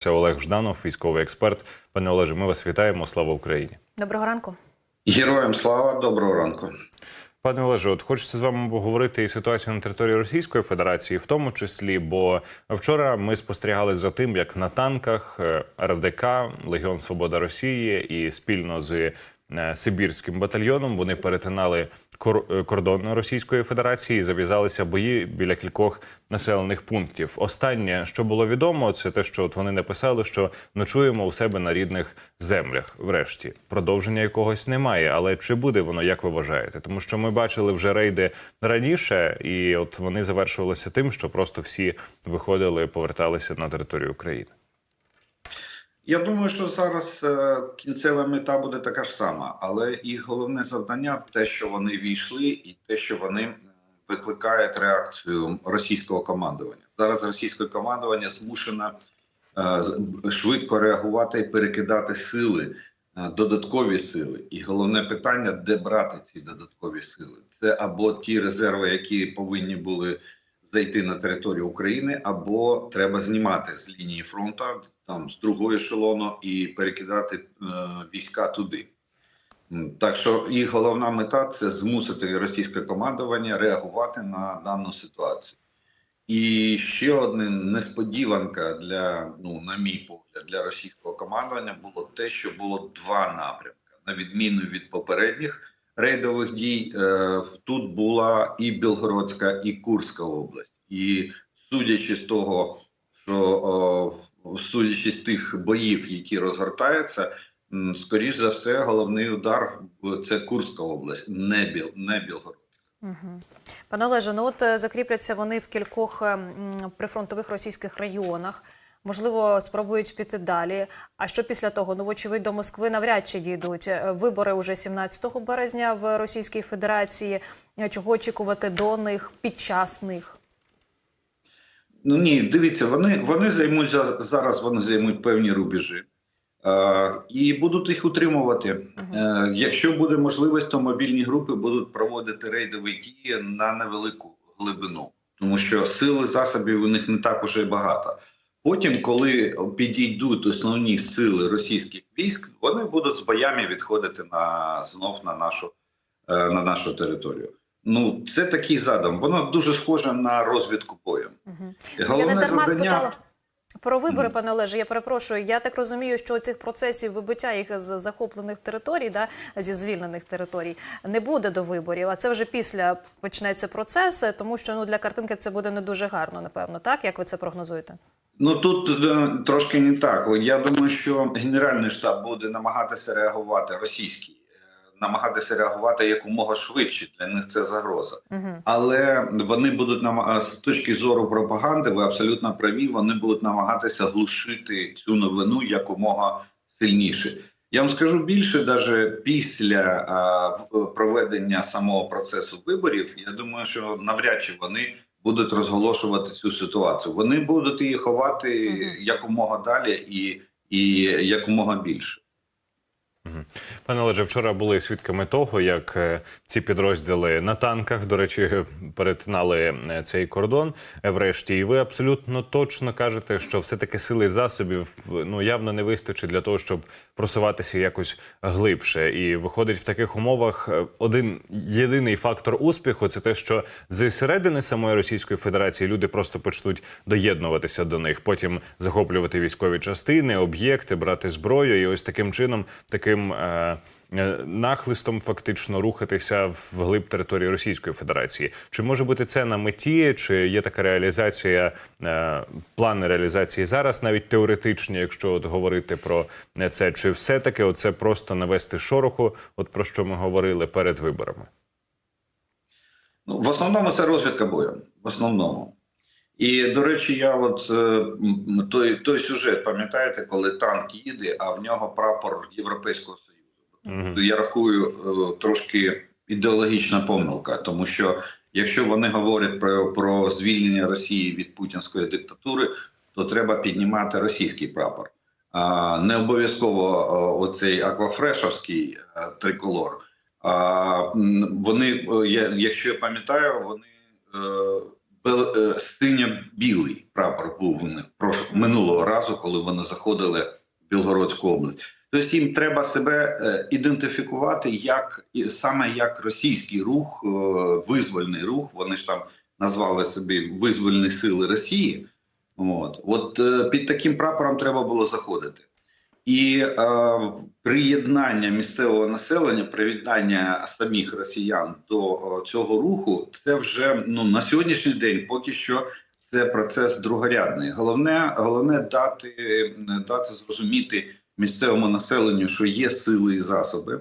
Це Олег Жданов, військовий експерт. Пане Олеже, ми вас вітаємо. Слава Україні. Доброго ранку. Героям слава, доброго ранку. Пане Олеже, от хочеться з вами поговорити і ситуацію на території Російської Федерації, в тому числі, бо вчора ми спостерігали за тим, як на танках е, РДК, Легіон Свобода Росії і спільно з Сибірським батальйоном вони перетинали е, кордон Російської Федерації і зав'язалися бої біля кількох населених пунктів. Останнє, що було відомо, це те, що от вони написали, що ночуємо у себе на рідних землях. Врешті продовження якогось немає. Але чи буде воно, як ви вважаєте? Тому що ми бачили вже рейди раніше, і от вони завершувалися тим, що просто всі виходили, поверталися на територію України. Я думаю, що зараз е, кінцева мета буде така ж сама, але їх головне завдання те, що вони війшли, і те, що вони викликають реакцію російського командування. Зараз російське командування змушено е, швидко реагувати і перекидати сили, е, додаткові сили. І головне питання, де брати ці додаткові сили. Це або ті резерви, які повинні були зайти на територію України, або треба знімати з лінії фронту, там з другого ешелону, і перекидати е, війська туди. Так що їх головна мета це змусити російське командування реагувати на дану ситуацію. І ще одна несподіванка для, ну, на мій погляд, для російського командування було те, що було два напрямки. На відміну від попередніх рейдових дій, е, тут була і Білгородська, і Курська область. І судячи з того, що судячи з тих боїв, які розгортаються, скоріш за все, головний удар це Курська область, не Біл, не Білгород. Угу. Пане Олеже, ну от е, закріпляться вони в кількох е, прифронтових російських районах. Можливо, спробують піти далі. А що після того? Ну, вочевидь, до Москви навряд чи дійдуть. Е, Вибори вже 17 березня в Російській Федерації. Е, Чого очікувати до них під час них? Ну ні, дивіться, вони, вони займуть зараз. Вони займуть певні рубежі е, і будуть їх утримувати. Е, якщо буде можливість, то мобільні групи будуть проводити рейдові дії на невелику глибину, тому що сили засобів у них не так уже багато. Потім, коли підійдуть основні сили російських військ, вони будуть з боями відходити на знов на нашу, е, на нашу територію. Ну, це такий задум. Воно дуже схоже на розвідку бою. Угу. Головне Я не дарма завдання- спитала про вибори, пане Олеже. Я перепрошую. Я так розумію, що цих процесів вибиття їх з захоплених територій, да, зі звільнених територій, не буде до виборів. А це вже після почнеться процес, тому що ну для картинки це буде не дуже гарно, напевно. Так як ви це прогнозуєте? Ну тут е, трошки не так. Я думаю, що Генеральний штаб буде намагатися реагувати російський, е, намагатися реагувати якомога швидше. Для них це загроза. Угу. Але вони будуть нама- з точки зору пропаганди, ви абсолютно праві. Вони будуть намагатися глушити цю новину якомога сильніше. Я вам скажу більше, навіть після а, проведення самого процесу виборів, я думаю, що навряд чи вони будуть розголошувати цю ситуацію. Вони будуть її ховати якомога далі і, і якомога більше. Пане Олеже, вчора були свідками того, як е, ці підрозділи на танках, до речі, перетинали е, цей кордон е, врешті. І ви абсолютно точно кажете, що все-таки сили засобів ну явно не вистачить для того, щоб просуватися якось глибше. І виходить в таких умовах один єдиний фактор успіху це те, що з середини самої Російської Федерації люди просто почнуть доєднуватися до них, потім захоплювати військові частини, об'єкти, брати зброю, і ось таким чином, таким е, е, нахлистом, фактично рухатися в глиб території Російської Федерації. Чи може бути це на меті, чи є така реалізація, е, плани реалізації зараз, навіть теоретичні, якщо от говорити про це, чи все таки оце просто навести шороху, от про що ми говорили перед виборами? Ну, в основному це розвідка бою. В основному. І, до речі, я от е, той, той сюжет, пам'ятаєте, коли танк їде, а в нього прапор Європейського Союзу. Мгм. Я рахую е, трошки ідеологічна помилка, тому що якщо вони говорять про, про звільнення Росії від путінської диктатури, то треба піднімати російський прапор. А не обов'язково е, оцей аквафрешовський триколор. А вони, я- якщо я пам'ятаю, вони синьо-білий прапор був у них минулого разу, коли вони заходили в Білгородську область. Тобто їм треба себе е, ідентифікувати як саме як російський рух, е, визвольний рух. Вони ж там назвали собі визвольні сили Росії. От, от е, під таким прапором треба було заходити. І е, приєднання місцевого населення, приєднання самих росіян до е, цього руху, це вже ну на сьогоднішній день поки що це процес другорядний. Головне, головне дати, дати зрозуміти місцевому населенню, що є сили і засоби,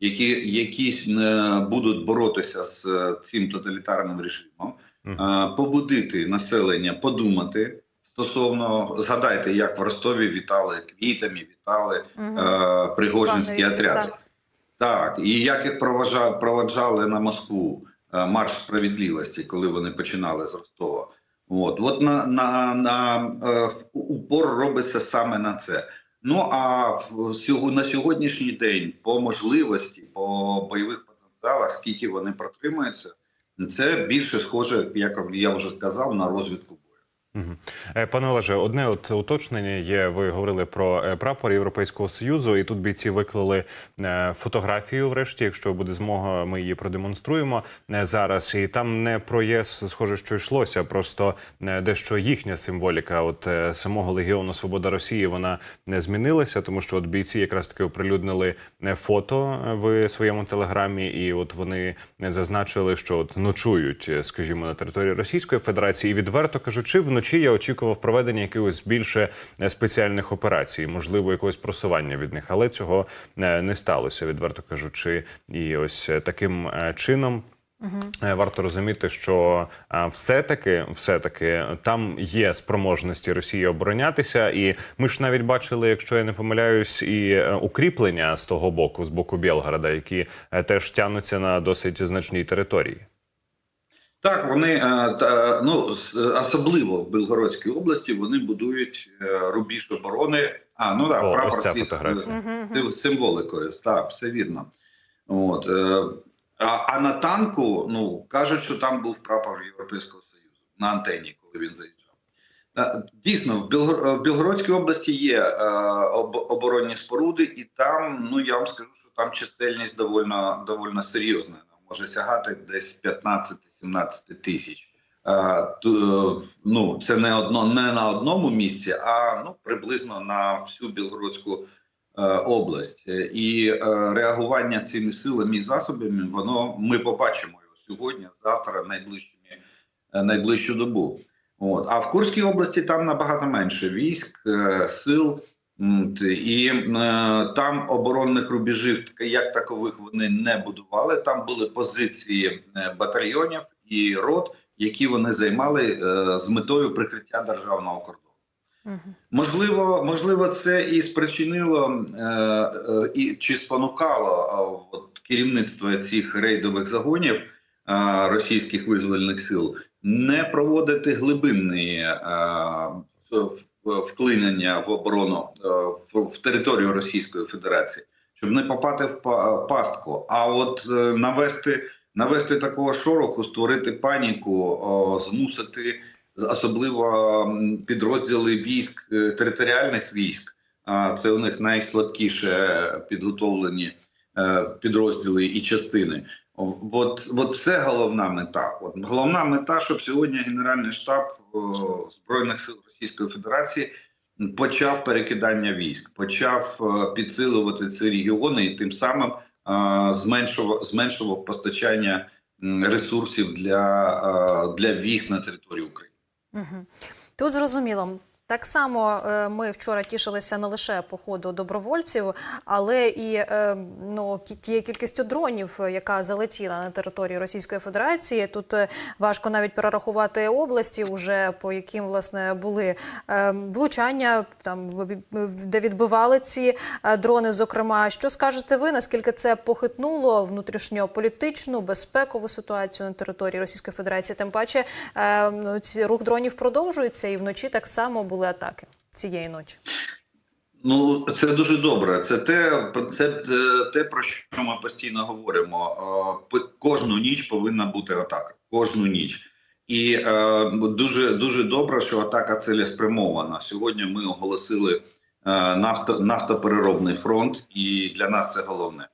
які, які е, будуть боротися з е, цим тоталітарним режимом, е, побудити населення, подумати. Стосовно згадайте, як в Ростові вітали квітами, вітали Мгм. е, Пригожинські отряди. так. Так, і як їх проважа- проваджали на Москву е, марш справедливості, коли вони починали з Ростова. От, от на, на, на е, упор робиться саме на це. Ну а в на сьогоднішній день по можливості, по бойових потенціалах, скільки вони протримуються, це більше схоже, як я вже казав, на розвідку Пане Олеже, одне от уточнення є. Ви говорили про е, прапор Європейського союзу, і тут бійці виклали е, фотографію. Врешті, якщо буде змога, ми її продемонструємо е, зараз. І там не про ЄС, схоже, що йшлося, просто е, дещо їхня символіка. От е, самого легіону Свобода Росії вона не змінилася, тому що от бійці якраз таки оприлюднили е, фото е, в своєму телеграмі, і от вони е, зазначили, що от ночують, е, скажімо, на території Російської Федерації. І відверто кажучи, вночі я очікував проведення якихось більше е, спеціальних операцій, можливо, якогось просування від них, але цього е, не сталося, відверто кажучи. І ось е, таким чином. Е, Варто розуміти, що все-таки, все-таки там є спроможності Росії оборонятися, і ми ж навіть бачили, якщо я не помиляюсь, і укріплення з того боку, з боку Білгорода, які теж тягнуться на досить значній території. Так, вони е, та, ну особливо в Білгородській області вони будують е, рубіж оборони. А ну так, О, прапор ось ця фотографія. е, сим- символикою. Так, все вірно. От а, а на танку, ну кажуть, що там був прапор Європейського Союзу на антенні, коли він заїжджав. Дійсно, в, Білгор... Білгородській області є оборонні споруди, і там, ну я вам скажу, що там чисельність довольно, довольно серйозна. Може сягати десь 15-17 тисяч. Е, е, ну, це не одно не на одному місці, а ну приблизно на всю Білгородську е, область. І реагування цими силами і засобами, воно ми побачимо його сьогодні, завтра, найближчими найближчу добу. От а в Курській області там набагато менше військ, сил. І е, там оборонних рубежів як такових вони не будували. Там були позиції е, батальйонів і рот, які вони займали е, з метою прикриття державного кордону. Мгм. Можливо, можливо, це і спричинило і чи спонукало от, керівництво цих рейдових загонів російських визвольних сил не проводити глибинні вклинення в оборону е, в, територію Російської Федерації, щоб не попати в пастку. А от е, навести, навести такого шороху, створити паніку, змусити особливо підрозділи військ е, територіальних військ. А це у них найслабкіше підготовлені підрозділи і частини. От, от це головна мета. От головна мета, щоб сьогодні Генеральний штаб збройних сил Російської Федерації почав перекидання військ, почав е, підсилювати ці регіони і тим самим е, зменшував, зменшував постачання ресурсів для, е, для військ на території України. Угу. Тут зрозуміло. Так само е, ми вчора тішилися не лише походу добровольців, але і е, ну, тією кількістю дронів, е, яка залетіла на територію Російської Федерації. Тут важко навіть перерахувати області, уже по яким власне були влучання, там де відбивали ці дрони. Зокрема, що скажете ви? Наскільки це похитнуло внутрішньополітичну безпекову ситуацію на території Російської Федерації? Тим паче рух дронів продовжується, і вночі так само були атаки цієї ночі. Ну, це дуже добре. Це те, це те- те, про що ми постійно говоримо. Е, Кожну ніч повинна бути атака. Кожну ніч. І е, дуже дуже добре, що атака цілеспрямована. Сьогодні ми оголосили е, нафто, нафтопереробний фронт, і для нас це головне.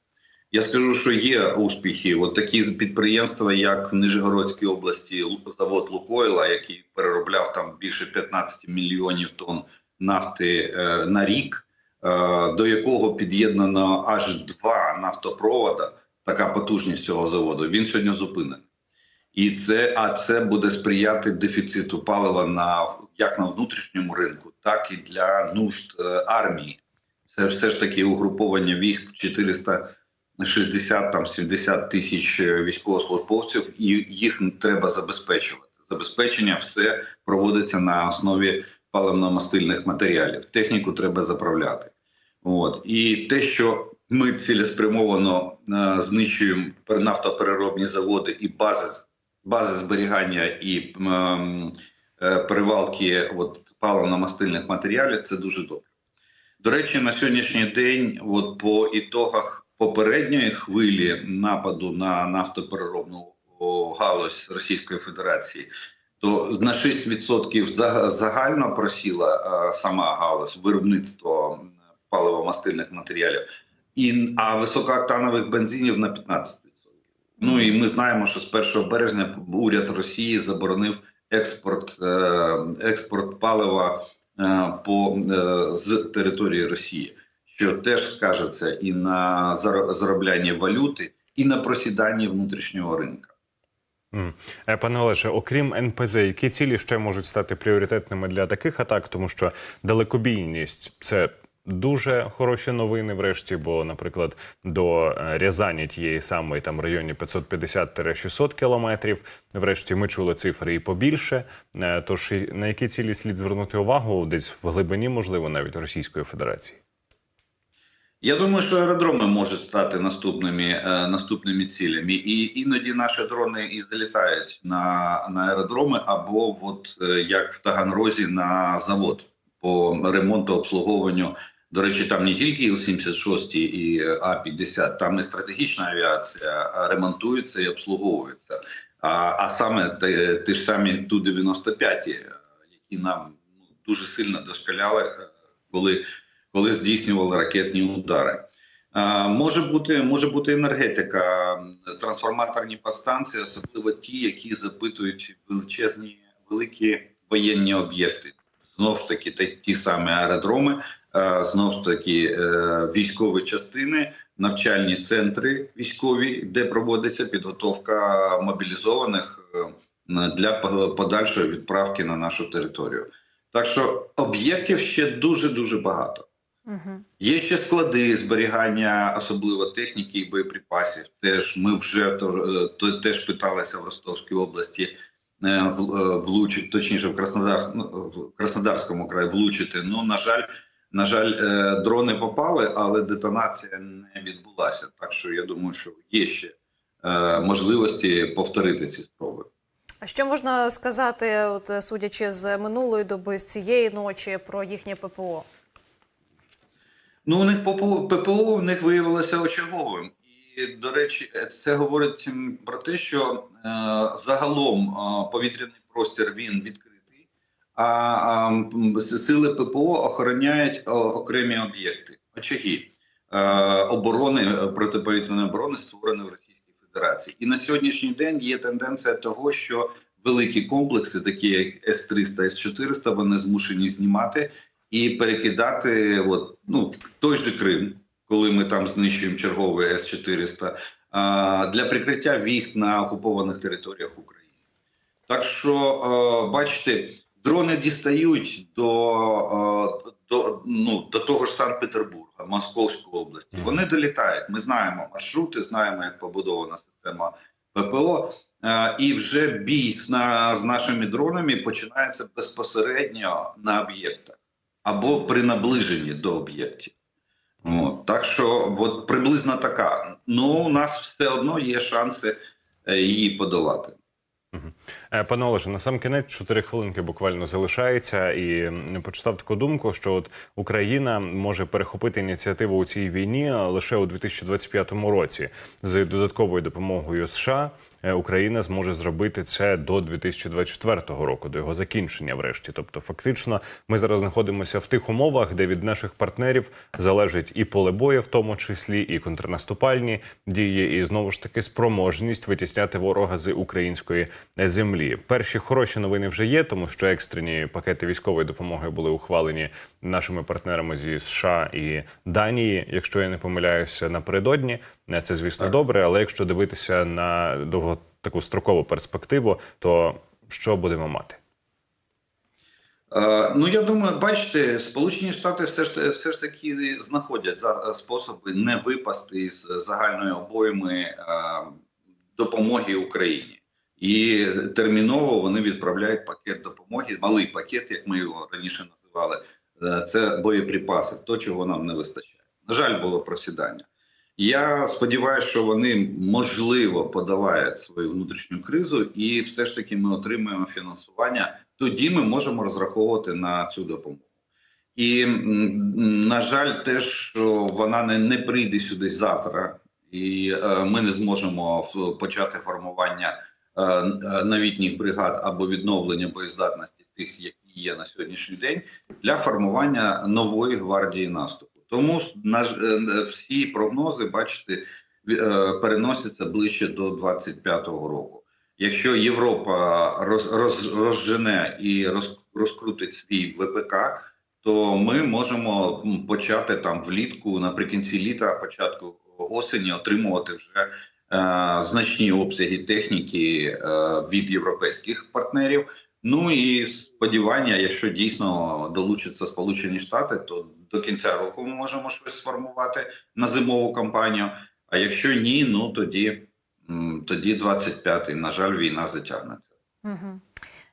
Я скажу, що є успіхи. От такі підприємства, як в Нижегородській області, завод Лукойла, який переробляв там більше 15 мільйонів тонн нафти е, на рік, е, до якого під'єднано аж два нафтопровода. Така потужність цього заводу. Він сьогодні зупинений. І це а це буде сприяти дефіциту палива на як на внутрішньому ринку, так і для нужд е, армії. Це все ж таки угруповання військ в 400 60-70 тисяч е, військовослужбовців, і їх треба забезпечувати. Забезпечення все проводиться на основі паливно-мастильних матеріалів. Техніку треба заправляти. От і те, що ми цілеспрямовано е, знищуємо нафтопереробні заводи і бази бази зберігання і е, е, перевалки от, паливно-мастильних матеріалів, це дуже добре. До речі, на сьогоднішній день, от по ітогах попередньої хвилі нападу на нафтопереробну галузь Російської Федерації, то на 6% за- загально просіла е, сама галузь виробництво паливо-мастильних матеріалів, і, а високооктанових бензинів на 15%. Ну і ми знаємо, що з 1 березня уряд Росії заборонив експорт, е, експорт палива е, по, з території Росії, що теж скажеться і на заро- зароблянні валюти, і на просіданні внутрішнього ринку. Е, Пане Олеже, окрім НПЗ, які цілі ще можуть стати пріоритетними для таких атак, тому що далекобійність це. Дуже хороші новини, врешті, бо, наприклад, до е, Рязані тієї самої там районі 550-600 кілометрів. Врешті ми чули цифри і побільше. Е, Тож на які цілі слід звернути увагу десь в глибині, можливо, навіть Російської Федерації. Я думаю, що аеродроми можуть стати наступними, е, наступними цілями, і іноді наші дрони і залітають на, на аеродроми, або от е, як в Таганрозі на завод по ремонту обслуговуванню. До речі, там не тільки Іл-76 і е, А-50, там і стратегічна авіація ремонтується і обслуговується. А, а саме те- ті ж самі Ту-95, е, які нам ну, дуже сильно дошкаляли, коли коли здійснювали ракетні удари. А, може бути може бути енергетика, трансформаторні підстанції, особливо ті, які запитують величезні великі воєнні об'єкти. Знову ж таки, та- ті самі аеродроми, знову ж таки, е, військові частини, навчальні центри військові, де проводиться підготовка мобілізованих е, для по- подальшої відправки на нашу територію. Так що об'єктів ще дуже дуже багато. Угу. Є ще склади зберігання, особливо техніки і боєприпасів. Теж ми вже е, то теж питалися в Ростовській області е, в- е, влучити, точніше в Краснодар, ну, в Краснодарському краї влучити. Ну на жаль, на жаль, дрони попали, але детонація не відбулася. Так що я думаю, що є ще можливості повторити ці спроби. А що можна сказати, от судячи з минулої доби, з цієї ночі, про їхнє ППО? Ну, у них ППО, в них виявилося очаговим. І, до речі, це говорить про те, що е, загалом е, повітряний простір він відкритий, а, с- сили ППО охороняють окремі об'єкти. Очаги е, оборони е, протиповітряної оборони створені в Російській Федерації. І на сьогоднішній день є тенденція того, що великі комплекси, такі як С-300, С-400, вони змушені знімати і перекидати от, ну, в той же Крим, коли ми там знищуємо черговий С-400, для прикриття військ на окупованих територіях України. Так що, е, бачите, дрони дістають до, е, до, ну, до того ж Санкт-Петербурга, Московської області. Вони долітають. Ми знаємо маршрути, знаємо, як побудована система ППО. Е, І вже бій з, з нашими дронами починається безпосередньо на об'єктах або при наближенні до об'єктів. От, так що от приблизно така. Ну, у нас все одно є шанси е, її подолати. Е, Пане Олеже, на сам кінець чотири хвилинки буквально залишається, і почитав таку думку, що от Україна може перехопити ініціативу у цій війні лише у 2025 році з додатковою допомогою США. е, Україна зможе зробити це до 2024 року, до його закінчення, врешті. Тобто, фактично, ми зараз знаходимося в тих умовах, де від наших партнерів залежить і поле бою, в тому числі, і контрнаступальні дії, і знову ж таки спроможність витісняти ворога з української землі. Перші хороші новини вже є, тому що екстрені пакети військової допомоги були ухвалені нашими партнерами зі США і Данії, якщо я не помиляюся, напередодні. Е, Це звісно добре, але якщо дивитися на довго таку строкову перспективу, то що будемо мати? Е, Ну, я думаю, бачите, Сполучені Штати все ж все ж таки знаходять за способи не випасти із загальної обойми е, допомоги Україні, і терміново вони відправляють пакет допомоги, малий пакет, як ми його раніше називали. Е, Це боєприпаси, то чого нам не вистачає. На жаль, було просідання. Я сподіваюся, що вони можливо подолають свою внутрішню кризу, і все ж таки ми отримаємо фінансування. Тоді ми можемо розраховувати на цю допомогу. І на жаль, те, що вона не, не прийде сюди завтра, і е, ми не зможемо почати формування новітніх бригад або відновлення боєздатності тих, які є на сьогоднішній день, для формування нової гвардії наступу. Тому е, всі прогнози, бачите, е, переносяться ближче до 25-го року. Якщо Європа роз, роз, розжене і роз, розкрутить свій ВПК, то ми можемо почати там влітку, наприкінці літа, початку осені, отримувати вже е, значні обсяги техніки е, від європейських партнерів. Ну і сподівання, якщо дійсно долучаться Сполучені Штати, то до кінця року ми можемо щось сформувати на зимову кампанію. А якщо ні, ну тоді, тоді 25-й. На жаль, війна затягнеться. Угу.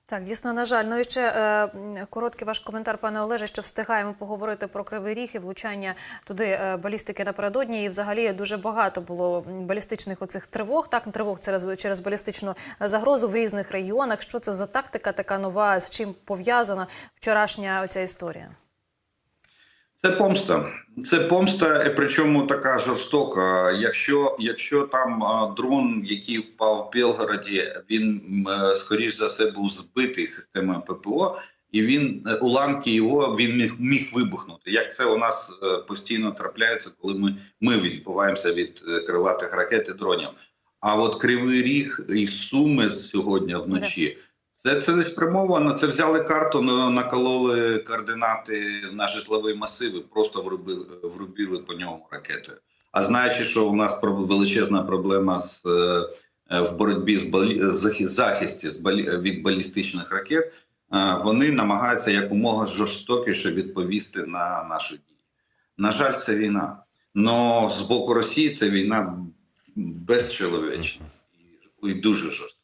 Так, дійсно, на жаль. Ну і ще е, короткий ваш коментар, пане Олеже, що встигаємо поговорити про кривий ріг і влучання туди е, балістики напередодні. І взагалі дуже багато було балістичних оцих тривог. Так, тривог через, через балістичну загрозу в різних регіонах. Що це за тактика така нова? З чим пов'язана вчорашня оця історія? Це помста. Це помста, причому така жорстока. Якщо, якщо там дрон, який впав в Белгороді, він е, скоріш за все був збитий системою ППО, і він е, уламки його він міг, міг вибухнути. Як це у нас е, постійно трапляється, коли ми, ми відбуваємося від крилатих ракет і дронів. А от кривий ріг і суми сьогодні вночі. Це це не спрямовано. Це взяли карту, на- накололи координати на житловий масив і просто врубили, врубили по ньому ракетою. А знаючи, що у нас величезна проблема з е, в боротьбі з балі, захи- захисті з балі, від балістичних ракет, е, вони намагаються якомога жорстокіше відповісти на наші дії. На жаль, це війна. Но з боку Росії це війна безчеловечна і дуже жорстка.